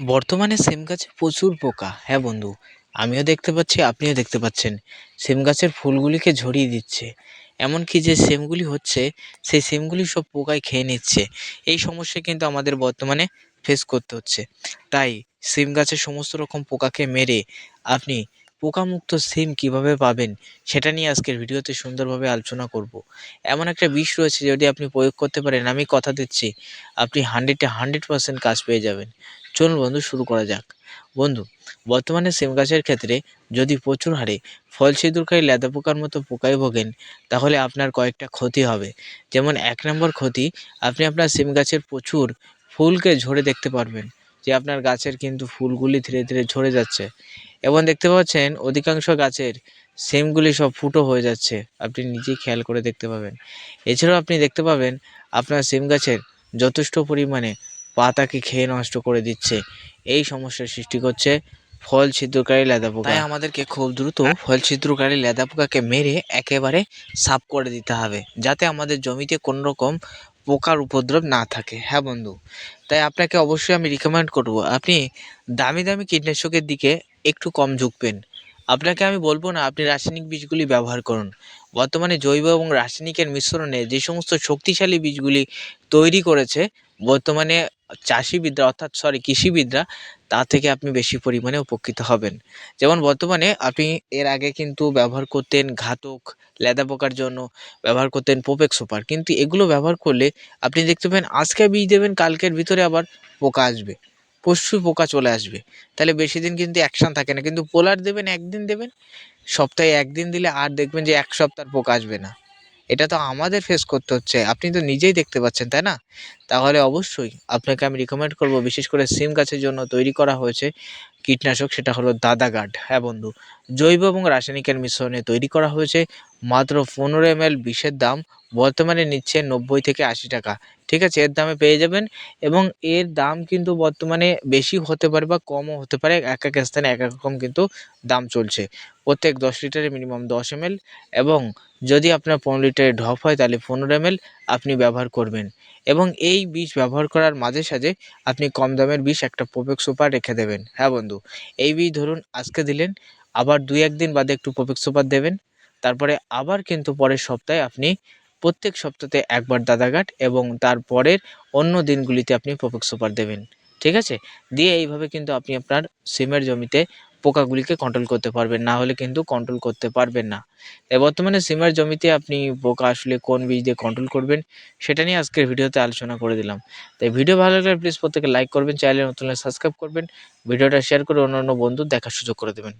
বর্তমানে সেম গাছে প্রচুর পোকা। হ্যাঁ বন্ধু, আমিও দেখতে পাচ্ছি, আপনিও দেখতে পাচ্ছেন। সেম গাছের ফুলগুলিকে ঝরিয়ে দিচ্ছে। এমনকি যে সিমগুলি হচ্ছে, সেই সিমগুলি সব পোকায় খেয়ে নিচ্ছে। এই সমস্যা কিন্তু আমাদের বর্তমানে ফেস করতে হচ্ছে। তাই সিম গাছের সমস্ত রকম পোকাকে মেরে আপনি পোকামুক্ত সিম কীভাবে পাবেন, সেটা নিয়ে আজকের ভিডিওতে সুন্দরভাবে আলোচনা করব। এমন একটা বিষ রয়েছে যদি আপনি প্রয়োগ করতে পারেন, আমি কথা দিচ্ছি, আপনি হান্ড্রেডে হান্ড্রেড পার্সেন্ট কাজ পেয়ে যাবেন। চলুন বন্ধু, শুরু করা যাক। বন্ধু, বর্তমানে সিম গাছের ক্ষেত্রে যদি প্রচুর হারে ফল ছিদ্রকারী লেদা পোকার মতো পোকায় ভোগেন, তাহলে আপনার কয়েকটা ক্ষতি হবে। যেমন এক নম্বর ক্ষতি, আপনি আপনার সিম গাছের প্রচুর ফুলকে ঝরে দেখতে পারবেন, যে আপনার গাছের কিন্তু ফুলগুলি ধীরে ধীরে ঝরে যাচ্ছে। এবং দেখতে পাচ্ছেন, অধিকাংশ গাছের সিমগুলি সব ফুটো হয়ে যাচ্ছে, আপনি নিজেই খেয়াল করে দেখতে পাবেন। এছাড়াও আপনি দেখতে পাবেন, আপনার সিম গাছের যথেষ্ট পরিমাণে পাতাকে খেয়ে নষ্ট করে দিচ্ছে। এই সমস্যার সৃষ্টি করছে ফল ছিদ্রকারী লেদা পোকা তাই আমাদেরকে খুব দ্রুত ফল ছিদ্রকারী লেদা পোকাকে মেরে একেবারে সাফ করে দিতে হবে যাতে আমাদের জমিতে কোনো রকম পোকার উপদ্রব না থাকে। হ্যাঁ বন্ধু? তাই আপনাকে অবশ্যই আমি রিকমেন্ড করব আপনি দামি দামি কীটনাশকের দিকে একটু কম ঝুঁকবেন আপনাকে আমি বলব না আপনি রাসায়নিক বীজগুলি ব্যবহার করুন। বর্তমানে জৈব এবং রাসায়নিকের মিশ্রণে যে সমস্ত শক্তিশালী বীজগুলি তৈরি করেছে, বর্তমানে চাষিবিদরা অর্থাৎ সরি কৃষিবিদরা, তা থেকে আপনি বেশি পরিমাণে উপকৃত হবেন। যেমন বর্তমানে আপনি এর আগে কিন্তু ব্যবহার করতেন ঘাতক, লেদা পোকার জন্য ব্যবহার করতেন পোপেক সুপার কিন্তু এগুলো ব্যবহার করলে আপনি দেখতে পাবেন আজকে বীজ দেবেন, কালকের ভিতরে আবার পোকা আসবে। পরশু পোকা চলে আসবে। তাহলে বেশি দিন কিন্তু অ্যাকশান থাকে না। কিন্তু পোলার দেবেন, একদিন দেবেন, সপ্তাহে একদিন দিলে আর দেখবেন যে এক সপ্তাহ পোকা আসবে না। এটা তো আমাদের ফেস করতে হচ্ছে। আপনি তো নিজেই দেখতে পাচ্ছেন, তাই না? তাহলে অবশ্যই আপনাকে আমি রিকমেন্ড করব, বিশেষ করে সিম গাছের জন্য তৈরি করা হয়েছে কীটনাশক, সেটা হলো দাদা গার্ড হ্যাঁ বন্ধু, জৈব এবং রাসায়নিকের মিশ্রণে তৈরি করা হয়েছে। মাত্র পনেরো এম এল বিষের দাম বর্তমানে নিচ্ছে নব্বই থেকে আশি টাকা। ঠিক আছে, এর দামে পেয়ে যাবেন এবং এর দাম কিন্তু বর্তমানে বেশি হতে পারে বা কমও হতে পারে, এক এক স্থানে এক এক রকম কিন্তু দাম চলছে। প্রত্যেক দশ লিটারে মিনিমাম দশ এম এবং যদি আপনার পনেরো লিটারে ঢপ হয় তাহলে পনেরো এম আপনি ব্যবহার করবেন এবং এই বিষ ব্যবহার করার মাঝে সাঝে আপনি কম দামের বিষ একটা পোপেক সুপার রেখে দেবেন। হ্যাঁ বন্ধু, এই বিষ ধরুন আজকে দিলেন, আবার দুই একদিন বাদে একটু পোপেক সুপার দেবেন। তারপরে আবার কিন্তু পরের সপ্তাহে আপনি প্রত্যেক সপ্তাহে একবার দাদাঘাট এবং তারপরের অন্য দিনগুলিতে আপনি পোপেক সুপার দেবেন, ঠিক আছে? দিয়ে এইভাবে কিন্তু আপনি আপনার সিমের জমিতে পোকাগুলিকে কন্ট্রোল করতে পারবেন, না হলে কিন্তু কন্ট্রোল করতে পারবেন না। বর্তমানে সিমের জমিতে আপনি পোকা আসলে কোন বীজ দিয়ে কন্ট্রোল করবেন, সেটা নিয়ে আজকের ভিডিওতে আলোচনা করে দিলাম। তাই ভিডিও ভালো লাগলে প্লিজ প্রত্যেকে লাইক করবেন চ্যানেলে নতুন সাবস্ক্রাইব করবেন, ভিডিওটা শেয়ার করে অন্য অন্য বন্ধু দেখার সুযোগ করে দেবেন।